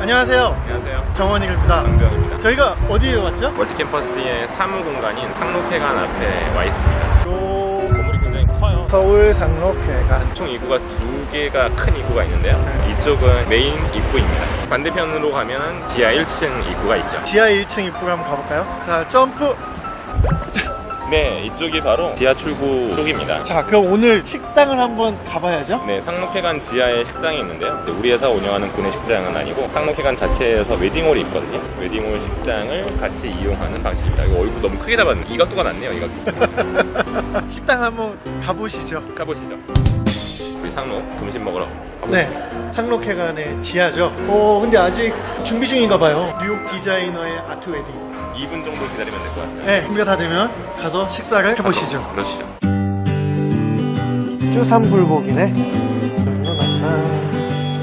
안녕하세요. 안녕하세요. 정원익입니다. 강병입니다. 저희가 어디에 왔죠? 멀티캠퍼스의 사무 공간인 상록회관 앞에 와 있습니다. 요 건물이 굉장히 커요. 서울 상록회관. 총 입구가 두 개가 큰 입구가 있는데요. 이쪽은 메인 입구입니다. 반대편으로 가면 지하 1층 입구가 있죠. 지하 1층 입구로 한번 가볼까요? 자, 점프. 네, 이쪽이 바로 지하 출구 쪽입니다. 자, 그럼 오늘 식당을 한번 가봐야죠. 네, 상록회관 지하에 식당이 있는데요. 우리 회사 운영하는 구내 식당은 아니고 상록회관 자체에서 웨딩홀이 있거든요. 웨딩홀 식당을 같이 이용하는 방식입니다. 이거 얼굴 너무 크게 잡았네. 이 각도가 낫네요. 이 각도. 식당 한번 가보시죠. 가보시죠. 우리 상록 점심 먹으러. 네, 상록회관의 지하죠. 어, 근데 아직 준비 중인가 봐요. 뉴욕 디자이너의 아트 웨딩. 2분 정도 기다리면 될 것 같아요. 네, 준비가 다 되면 가서 식사를 해보시죠. 그러시죠. 주삼불고기네.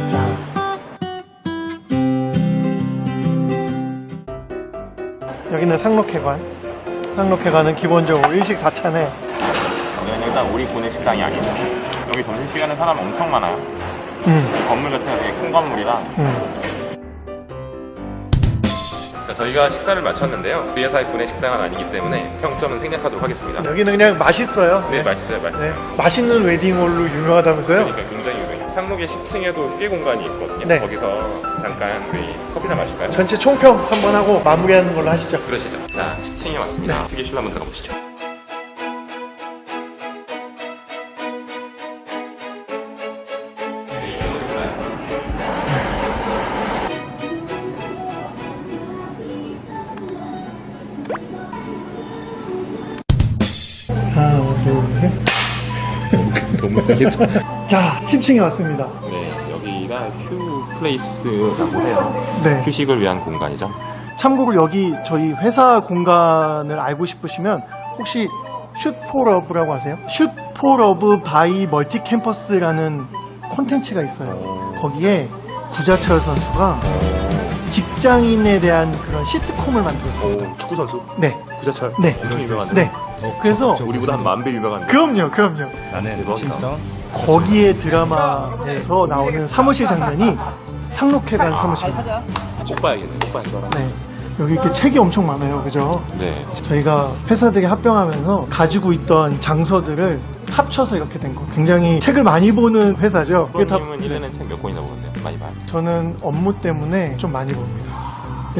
자. 여기는 상록회관. 상록회관은 기본적으로 일식 4찬에 여기는 일단 우리 구내 식당이 아니죠. 여기 점심시간에 사람 엄청 많아요. 음, 건물 자체가 되게 큰 건물이라. 음. 자, 저희가 식사를 마쳤는데요. 우리 회사의 구내 식당은 아니기 때문에 평점은 생략하도록 하겠습니다. 여기는 그냥 맛있어요. 네, 맛있어요, 맛있어요. 네, 맛있는 웨딩홀로 유명하다면서요? 그러니까 굉장히 유명해요. 상록의 10층에도 꽤 공간이 있거든요. 네. 거기서 잠깐 우리 커피나 마실까요? 전체 총평 한번 하고 마무리하는 걸로 하시죠. 그러시죠. 자, 10층에 왔습니다. 네. 휴게실로 한번 들어가 보시죠. 둘, 셋. 너무 세겠죠? 자, 10층에 왔습니다. 네, 여기가 휴 플레이스라고 해요. 네. 휴식을 위한 공간이죠. 참고로 여기 저희 회사 공간을 알고 싶으시면 혹시 슛포러브라고 아세요? 슛포러브 바이 멀티 캠퍼스라는 콘텐츠가 있어요. 거기에 구자철 선수가 직장인에 대한 그런 시트콤을 만들었어요. 축구 선수 네, 구자철 네, 엄청 유명한데. 네. 그래서 우리보다 한 만배 유명한데. 그럼요, 그럼요. 나는 대박이다. 거기에 드라마에서 나오는 사무실 장면이 상록회관 사무실. 꼭 봐야겠네. 꼭 봐야죠. 네. 여기 이렇게 책이 엄청 많아요, 그죠? 네. 저희가 회사들이 합병하면서 가지고 있던 장서들을 합쳐서 이렇게 된 거. 굉장히 책을 많이 보는 회사죠. 이게 다- 프로님은 1년에 책 몇 권이나 보는데요? 많이 봐요. 저는 업무 때문에 좀 많이 봅니다.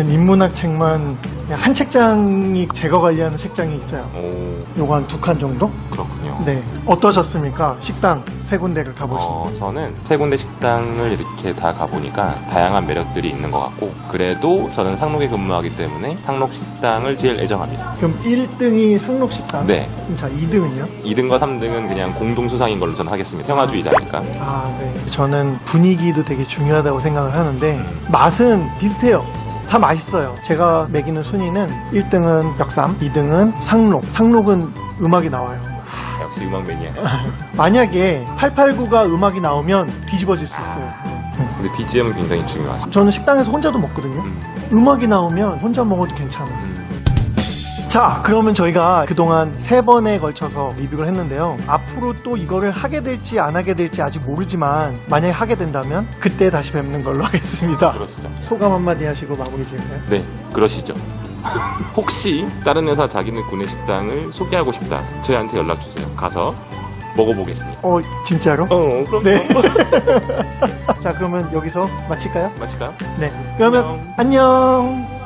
인문학 책만 한 책장이 제거 관리하는 책장이 있어요. 오, 요거 한 두 칸 정도? 그렇군요. 네. 어떠셨습니까? 식당 세 군데를 가보시고. 어, 저는 세 군데 식당을 이렇게 다 가보니까 다양한 매력들이 있는 것 같고 그래도 저는 상록에 근무하기 때문에 상록 식당을 제일 애정합니다. 그럼 1등이 상록 식당? 네. 그럼 자, 2등은요? 2등과 3등은 그냥 공동 수상인 걸로 저는 하겠습니다. 평화주의자니까. 아, 네. 저는 분위기도 되게 중요하다고 생각을 하는데 맛은 비슷해요. 다 맛있어요. 제가 매기는 순위는 1등은 역삼, 2등은 상록. 상록은 음악이 나와요. 아, 역시 음악 매니아. 만약에 889가 음악이 나오면 뒤집어질 수 있어요. 근데 BGM은 굉장히 중요하죠. 저는 식당에서 혼자도 먹거든요. 음. 음악이 나오면 혼자 먹어도 괜찮아요. 음. 자, 그러면 저희가 그동안 세 번에 걸쳐서 리뷰를 했는데요. 앞으로 또 이거를 하게 될지 안 하게 될지 아직 모르지만 만약에 하게 된다면 그때 다시 뵙는 걸로 하겠습니다. 그러시죠. 소감 한마디 하시고 마무리 지을까요? 네, 그러시죠. 혹시 다른 회사 자기네 구내 식당을 소개하고 싶다. 저희한테 연락 주세요. 가서 먹어보겠습니다. 어, 진짜로? 어, 그럼 네. 자, 그러면 여기서 마칠까요? 마칠까요? 네. 그러면 안녕.